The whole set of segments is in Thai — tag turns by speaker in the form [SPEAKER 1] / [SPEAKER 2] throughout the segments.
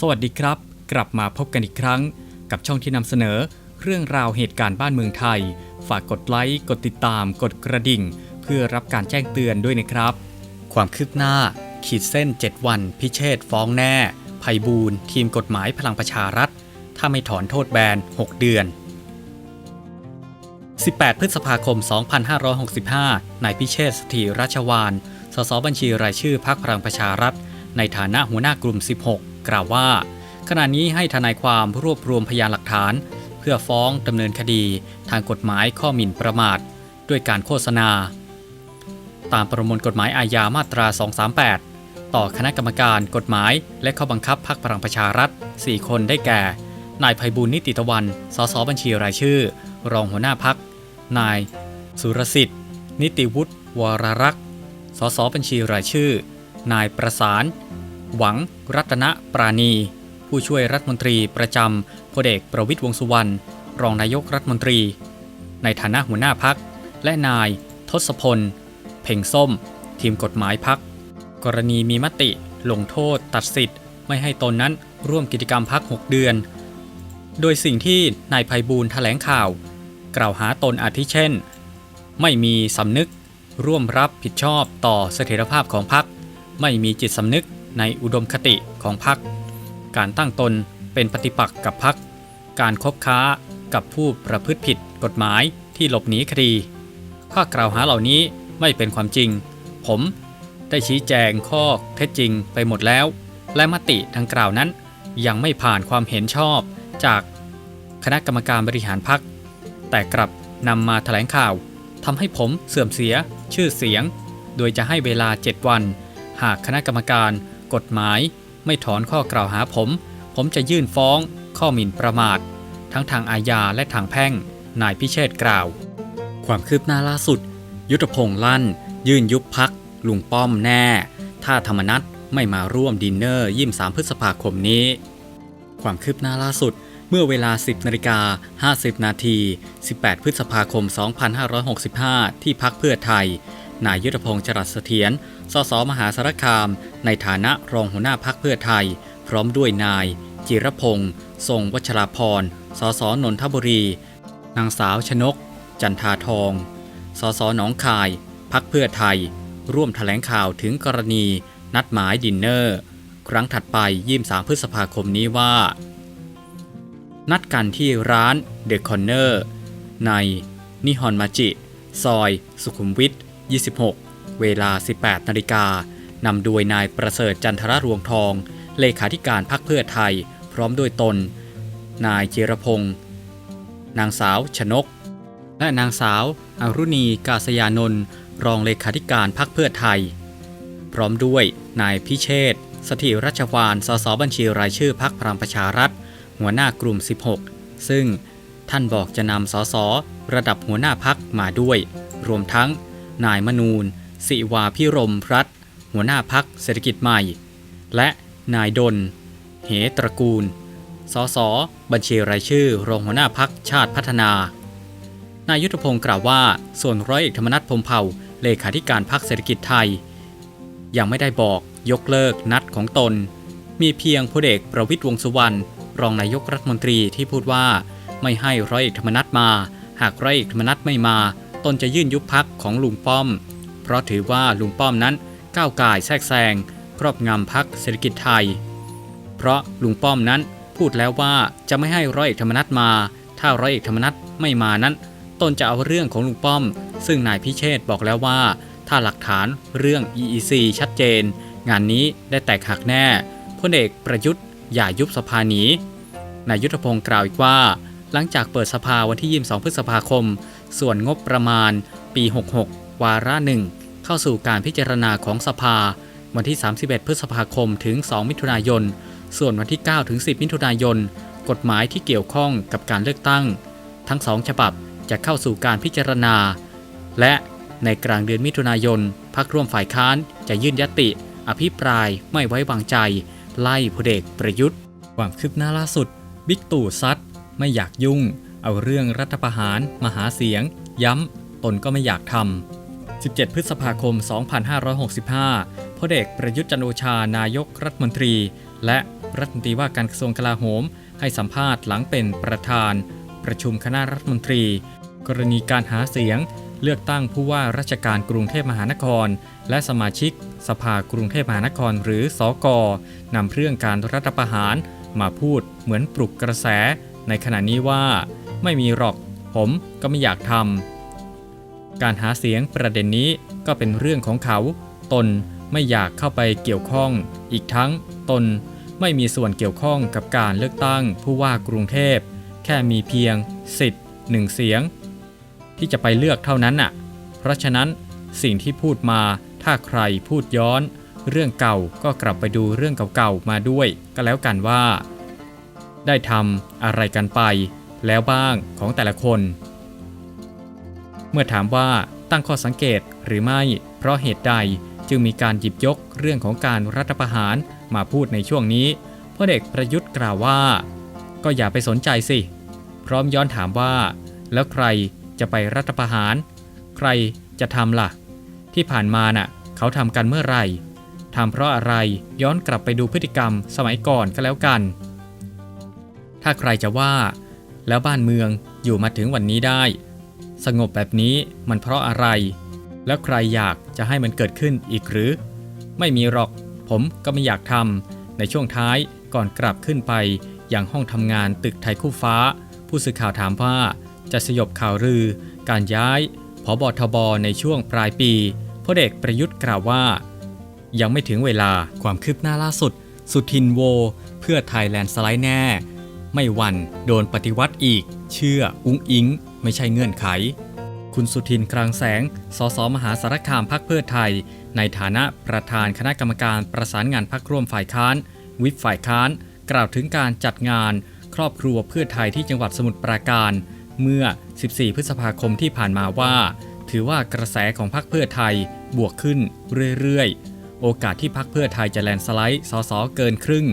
[SPEAKER 1] สวัสดีครับ กลับมาพบกันอีกครั้ง กับช่องที่นำเสนอ เรื่องราวเหตุการณ์บ้านเมืองไทย ฝากกดไลค์กดติดตาม กดกระดิ่ง เพื่อรับการแจ้งเตือนด้วยนะครับ ความคืบหน้า ขีดเส้น 7 วัน พิเชษฟ้องแน่ภัยบูลย์ทีมกฎหมายพลังประชารัฐ ถ้าไม่ถอนโทษแบน 6 เดือน 18 พฤษภาคม 2565 นายพิเชษสถิราชวานสสบัญชีรายชื่อพรรคพลังประชารัฐ ในฐานะหัวหน้ากลุ่ม 16 กล่าวว่า ขณะนี้ให้ทนายความรวบรวมพยานหลักฐาน เพื่อฟ้องดำเนินคดีทางกฎหมายข้อหมิ่นประมาท ด้วยการโฆษณา ตามประมวลกฎหมายอาญามาตรา 238 ต่อคณะกรรมการกฎหมาย และข้อบังคับพรรคพลังประชารัฐ 4 คนได้แก่ นายไพบุญนิติตะวัน สสบัญชีรายชื่อ รองหัวหน้าพัก นาย สุรสิทธิ์ นิติวุฒิวรรักษ์สสบัญชีรายชื่อ นายประสาน หวังรัตนปราณี ผู้ช่วยรัฐมนตรีประจำพลเอกประวิตยวงษ์สุวรรณรองนายกรัฐมนตรี ในฐานะหัวหน้าพัก และนาย ทศพล เพ่งส้ม ทีมกฎหมายพัก กรณีมีมติ ลงโทษ ตัดสิทธิ์ ไม่ให้ตนนั้นร่วมกิจกรรมพัก 6 เดือน โดยสิ่งที่นายภัยบูลแถลงข่าว กล่าวหาตนอาทิเช่น ไม่มีสำนึกร่วมรับผิดชอบต่อเสถียรภาพของพรรคไม่มีจิตสำนึก ในอุดมคติของพรรคการตั้งตนเป็นปฏิปักษ์กับพรรคการคบค้ากับผู้ประพฤติผิดกฎหมายที่หลบหนีคดี ข้อกล่าวหาเหล่านี้ไม่เป็นความจริง ผมได้ชี้แจงข้อเท็จจริงไปหมดแล้ว และมติดังกล่าวนั้น ยังไม่ผ่านความเห็นชอบจากคณะกรรมการบริหารพรรคแต่กลับนำมาแถลงข่าวทำให้ผมเสื่อมเสียชื่อเสียง โดยจะให้เวลา 7 วัน หากคณะกรรมการ กฎหมาย ไม่ถอนข้อกล่าวหาผม ผมจะยื่นฟ้อง ข้อหมิ่นประมาท ทั้งทางอาญาและทางแพ่ง นายพิเชษกล่าว ความคืบหน้าล่าสุด ยุทธพงษ์ลั่น ยื่นยุบพักลุงป้อมแน่ ถ้าธรรมนัตไม่มาร่วมดินเนอร์ยี่3พฤษภาคมนี้ ความคืบหน้าล่าสุดเมื่อเวลา 10นาฬิกา50 นาที 18 พฤษภาคม 2565 ที่พักเพื่อไทย นายยุทธพงษ์จรัสเสถียร สสมหาสารคาม ในฐานะรองหัวหน้าพักเพื่อไทย พร้อมด้วยนาย จิรพงษ์ทรงวัชราพร สสนนทบุรี นางสาวชนก จันทาทอง สสหนองคาย พักเพื่อไทย ร่วมถแถลงข่าวถึงกรณี นัดหมายดินเนอร์ ครั้งถัดไปยี่3พฤษภาคมนี้ว่า นัดกันที่ร้านเดอะคอนเนอร์ในนิฮอนมาจิ ซอย สุขุมวิท 26 เวลา 18 นาฬิกานำโดยนายประเสริฐจันทรรวงทอง เลขาธิการพักเพื่อไทย พร้อมด้วยตน นายเจรพงศ์นางสาวชนก และนางสาวอรุณีกาศยานนท์รองเลขาธิการพักเพื่อไทย พร้อมด้วยนายพิเชษสถิรัชวานสสบัญชีรายชื่อพักพลังประชารัฐ หัวหน้ากลุ่ม 16 ซึ่งท่านบอกจะนำสสระดับหัวหน้าพักมาด้วย รวมทั้ง นายมนูนสิวาพิรมรัฐ หัวหน้าพักเศรษฐกิจใหม่ และนายดน เหตระกูล สส บัญชีรายชื่อ รองหัวหน้าพักชาติพัฒนา นายยุทธพงศ์กล่าวว่า ส่วนร้อยเอกธรรมนัฐพรมเผ่า เลขาธิการพักเศรษฐกิจไทย ยังไม่ได้บอกยกเลิกนัดของตน มีเพียงพลเอกประวิตยวงสุวรรณรองนายกรัฐมนตรีที่พูดว่า ไม่ให้ร้อยเอกธรรมนัฐมา หากร้อยเอกธรรมนัฐไม่มา ตนจะยื่นยุบพักของลุงป้อม เพราะถือว่าลุงป้อมนั้นก้าวก่ายแทรกแซงครอบงำพักเศรษฐกิจไทย เพราะลุงป้อมนั้นพูดแล้วว่าจะไม่ให้ร้อยเอกธรรมนัฐมา ถ้าร้อยเอกธรรมนัฐไม่มานั้น ตนจะเอาเรื่องของลุงป้อม ซึ่งนายพิเชษบอกแล้วว่า ถ้าหลักฐานเรื่อง EEC ชัดเจน งานนี้ได้แตกหักแน่พลเอกประยุทธ์อย่ายุบสภาหนีนายยุทธพงศ์กล่าวอีกว่า หลังจากเปิดสภาวันที่ 22 พฤษภาคม ส่วนงบประมาณ ปี 66 วาระหนึ่งเข้าสู่การพิจารณาของสภา วันที่ 31 พฤษภาคมถึง 2 มิถุนายน ส่วนวันที่ 9 ถึง 10 มิถุนายน กฎหมายที่เกี่ยวข้องกับการเลือกตั้ง ทั้งสองฉบับจะเข้าสู่การพิจารณา และในกลางเดือนมิถุนายนพักร่วมฝ่ายค้านจะยื่นยติ อภิปรายไม่ไว้วางใจ ไล่พลเอกประยุทธ์ ความคืบหน้าล่าสุด บิ๊กตู่ซัดไม่อยากยุ่ง เอาเรื่องรัฐประหารมาหาเสียง ย้ำ ตนก็ไม่อยากทำ17 พฤษภาคม 2565 พลเอกประยุทธ์จันโอชานายกรัฐมนตรี และรัฐมนตรีว่าการกระทรวงกลาโหม ให้สัมภาษณ์หลังเป็นประธาน ประชุมคณะรัฐมนตรี กรณีการหาเสียง เลือกตั้งผู้ว่าราชการกรุงเทพมหานคร และสมาชิก สภากรุงเทพมหานครหรือสอกนำเรื่องการรัฐประหาร มาพูดเหมือนปลุกกระแส ในขณะนี้ว่า ไม่มีหรอก ผมก็ไม่อยากทำการหาเสียงประเด็นนี้ก็เป็นเรื่องของเขา ตนไม่อยากเข้าไปเกี่ยวข้อง อีกทั้งตนไม่มีส่วนเกี่ยวข้องกับการเลือกตั้งผู้ว่ากรุงเทพ แค่มีเพียงสิทธิ์หนึ่งเสียง ที่จะไปเลือกเท่านั้นน่ะ เพราะฉะนั้นสิ่งที่พูดมาถ้าใครพูดย้อน เรื่องเก่าก็กลับไปดูเรื่องเก่าๆมาด้วย ก็แล้วกันว่า ได้ทำอะไรกันไป แล้วบ้างของแต่ละคน เมื่อถามว่าตั้งข้อสังเกตหรือไม่เพราะเหตุใดจึงมีการหยิบยกเรื่องของการรัฐประหารมาพูดในช่วงนี้พลเอกประยุทธ์กล่าวว่า ก็อย่าไปสนใจสิ พร้อมย้อนถามว่า แล้วใครจะไปรัฐประหาร ใครจะทำล่ะ ที่ผ่านมาน่ะ เขาทำกันเมื่อไหร่ทำเพราะอะไรย้อนกลับไปดูพฤติกรรมสมัยก่อนก็แล้วกัน ถ้าใครจะว่า แล้วบ้านเมืองอยู่มาถึงวันนี้ได้ สงบแบบนี้มันเพราะอะไร แล้วใครอยากจะให้มันเกิดขึ้นอีกหรือ ไม่มีหรอก ผมก็ไม่อยากทำในช่วงท้ายก่อนกลับขึ้นไปอยังห้องทำงานตึกไทยคู่ฟ้า ผู้สื่อข่าวถามว่าจะสยบข่าวลือ การย้ายผบทบในช่วงปลายปีพลเอกประยุทธ์กล่าวว่า ยังไม่ถึงเวลาความคืบหน้าล่าสุด สุทินโว เพื่อไทยแลนด์สไลด์แน่ ไม่วันโดนปฏิวัติอีก เชื่ออุ้งอิง ไม่ใช่เงื่อนไข คุณสุทินคลังแสง สสมหาสารคามพักเพื่อไทย ในฐานะประธานคณะกรรมการประสานงานพักร่วมฝ่ายค้าน วิปฝ่ายค้าน กล่าวถึงการจัดงาน ครอบครัวเพื่อไทยที่จังหวัดสมุทรปราการ เมื่อ 14 พฤษภาคมที่ผ่านมาว่า ถือว่ากระแสของพรรคเพื่อไทยบวกขึ้นเรื่อยๆโอกาสที่พรรคเพื่อไทยจะแลนด์สไลด์สสเกินครึ่ง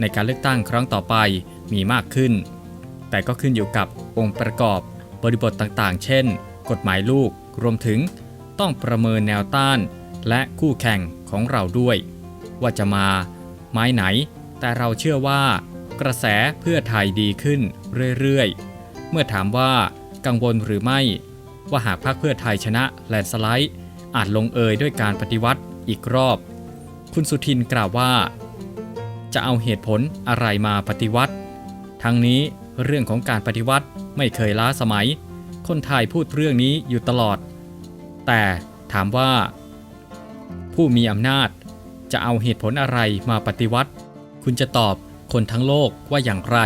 [SPEAKER 1] ในการเลือกตั้งครั้งต่อไป มีมากขึ้น แต่ก็ขึ้นอยู่กับองค์ประกอบบริบทต่างๆ เช่น กฎหมายลูกรวมถึงต้องประเมินแนวต้าน และคู่แข่งของเราด้วย ว่าจะมาไม้ไหน แต่เราเชื่อว่ากระแสเพื่อไทยดีขึ้นเรื่อยๆ เมื่อถามว่ากังวลหรือไม่ ว่าหากพรรคเพื่อไทยชนะแลนด์สไลด์ อาจลงเอยด้วยการปฏิวัติอีกรอบ คุณสุทินกล่าวว่า จะเอาเหตุผลอะไรมาปฏิวัติ ทั้งนี้เรื่องของการปฏิวัติไม่เคยล้าสมัย คนไทยพูดเรื่องนี้อยู่ตลอด แต่ถามว่า ผู้มีอำนาจจะเอาเหตุผลอะไรมาปฏิวัติ คุณจะตอบคนทั้งโลกว่าอย่างไร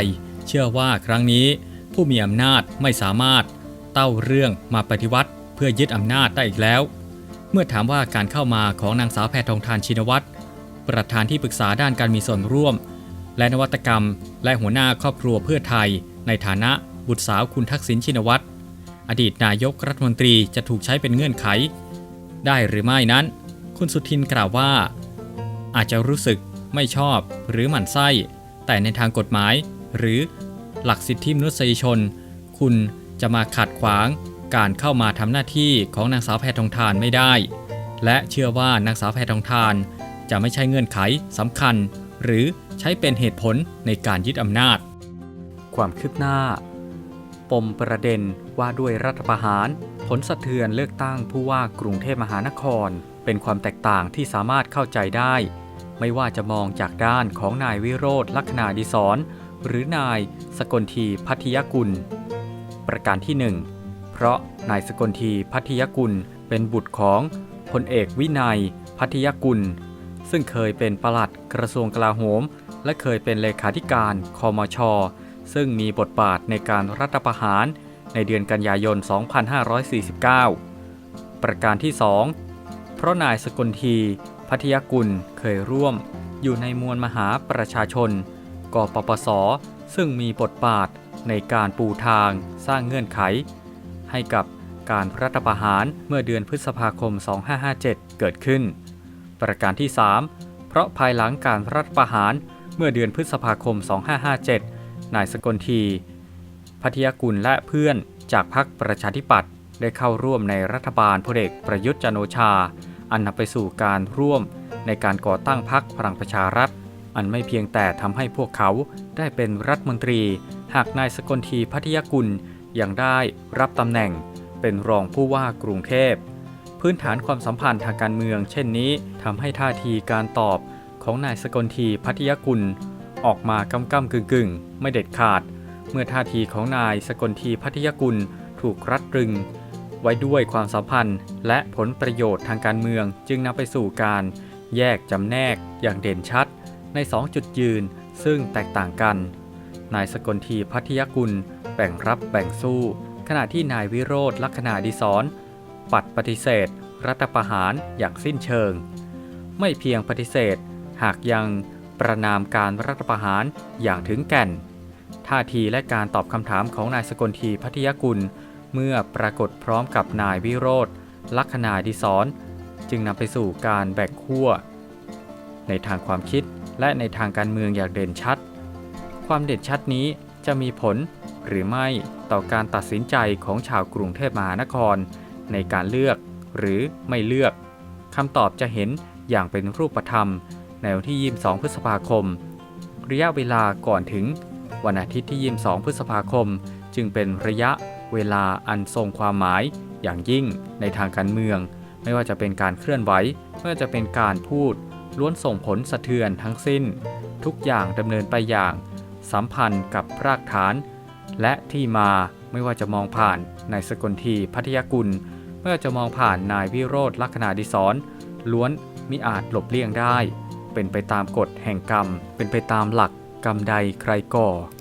[SPEAKER 1] เชื่อว่าครั้งนี้ผู้มีอำนาจไม่สามารถเต้าเรื่องมาปฏิวัติ เพื่อยึดอำนาจได้อีกแล้ว เมื่อถามว่าการเข้ามาของนางสาวแพทองทานชินวัตรประธานที่ปรึกษาด้านการมีส่วนร่วม และนวัตกรรม และหัวหน้าครอบครัวเพื่อไทย ในฐานะบุตรสาวคุณทักษิณชินวัตร อดีตนายกรัฐมนตรีจะถูกใช้เป็นเงื่อนไข ได้หรือไม่นั้น คุณสุทินกล่าวว่า อาจจะรู้สึกไม่ชอบหรือหมั่นไส้ แต่ในทางกฎหมาย หรือหลักสิทธิมนุษยชน คุณจะมาขัดขวางการเข้ามาทำหน้าที่ของนางสาวแพทองทานไม่ได้ และเชื่อว่านางสาวแพทองทาน จะไม่ใช่เงื่อนไขสำคัญ หรือ ใช้เป็นเหตุผลในการยึดอำนาจ ความคืบหน้า ปมประเด็นว่าด้วยรัฐประหาร ผลสะเทือนเลือกตั้งผู้ว่ากรุงเทพมหานคร เป็นความแตกต่างที่สามารถเข้าใจได้ ไม่ว่าจะมองจากด้านของนายวิโรธลักษณาดิศรหรือนายสกลทีพัทยกุล ประการที่ 1 เพราะนายสกลทีพัทยกุลเป็นบุตรของพลเอกวินัย พัทยกุล ซึ่งเคยเป็นปลัดกระทรวงกลาโหม และเคยเป็นเลขาธิการคอมช ซึ่งมีบทบาทในการรัฐประหารในเดือนกันยายน 2549 ประการที่ 2 เพราะนายสกลที พัทยกุลเคยร่วมอยู่ในมวลมหาประชาชน กปปส ซึ่งมีบทบาทในการปูทางสร้างเงื่อนไข ให้กับการรัฐประหารเมื่อเดือนพฤษภาคม 2557 เกิดขึ้น ประการที่ 3 เพราะภายหลังการรัฐประหาร มื่อเดือนพฤษภาคม 2557 นายสกลทีพัทยกุลและเพื่อนจากพรรคประชาธิปัตย์ได้เข้าร่วมในรัฐบาลพลเอกประยุทธ์จันโอชา อันนำไปสู่การร่วมในการก่อตั้งพรรคพลังประชารัฐ อันไม่เพียงแต่ทำให้พวกเขาได้เป็นรัฐมนตรี หากนายสกลทีพัทยกุลยังได้รับตำแหน่ง เป็นรองผู้ว่ากรุงเทพ พื้นฐานความสัมพันธ์ทางการเมือง เช่นนี้ทำให้ท่าทีการตอบ ของนายสกลทีพัทยกุล ออกมากำกำกึ่งกึ่งๆไม่เด็ดขาด เมื่อท่าทีของนายสกลทีพัทยกุลถูกรัดรึง ไว้ด้วยความสัมพันธ์ และผลประโยชน์ทางการเมืองจึงนำไปสู่การแยกจำแนกอย่างเด่นชัด ใน2จุดยืนซึ่งแตกต่างกัน นายสกลทีพัทยกุลแบ่งรับแบ่งสู้ ขณะที่นายวิโรธลักษณะดิศรปัดปฏิเสธ รัฐประหารอย่างสิ้นเชิง ไม่เพียงปฏิเสธ หากยังประนามการรัฐประหารอย่างถึงแก่น ท่าทีและการตอบคำถามของนายสกลทีพัทยกุล เมื่อปรากฏพร้อมกับนายวิโรธลักษณะดิศรจึงนำไปสู่การแบ่งขั้ว ในทางความคิดและในทางการเมืองอย่างเด่นชัด ความเด่นชัดนี้จะมีผลหรือไม่ต่อการตัดสินใจของชาวกรุงเทพมหานคร ในการเลือกหรือไม่เลือกคำตอบจะเห็นอย่างเป็นรูปธรรม ในวันที่ 22 พฤษภาคม ระยะเวลาก่อนถึงวันอาทิตย์ที่ 22 พฤษภาคม จึงเป็นระยะเวลาอันทรงความหมายอย่างยิ่งในทางการเมือง ไม่ว่าจะเป็นการเคลื่อนไหวไม่ว่าจะเป็นการพูด ล้วนส่งผลสะเทือนทั้งสิ้น ทุกอย่างดำเนินไปอย่าง สัมพันธ์กับรากฐาน และที่มาไม่ว่าจะมองผ่านนายสกลทีพัทยกุลไม่ว่าจะมองผ่านนายวิโรธลักษณะดิศรล้วนมิอาจหลบเลี่ยงได้ เป็นไปตามกฎแห่งกรรม เป็นไปตามหลักกรรมใดใครก่อ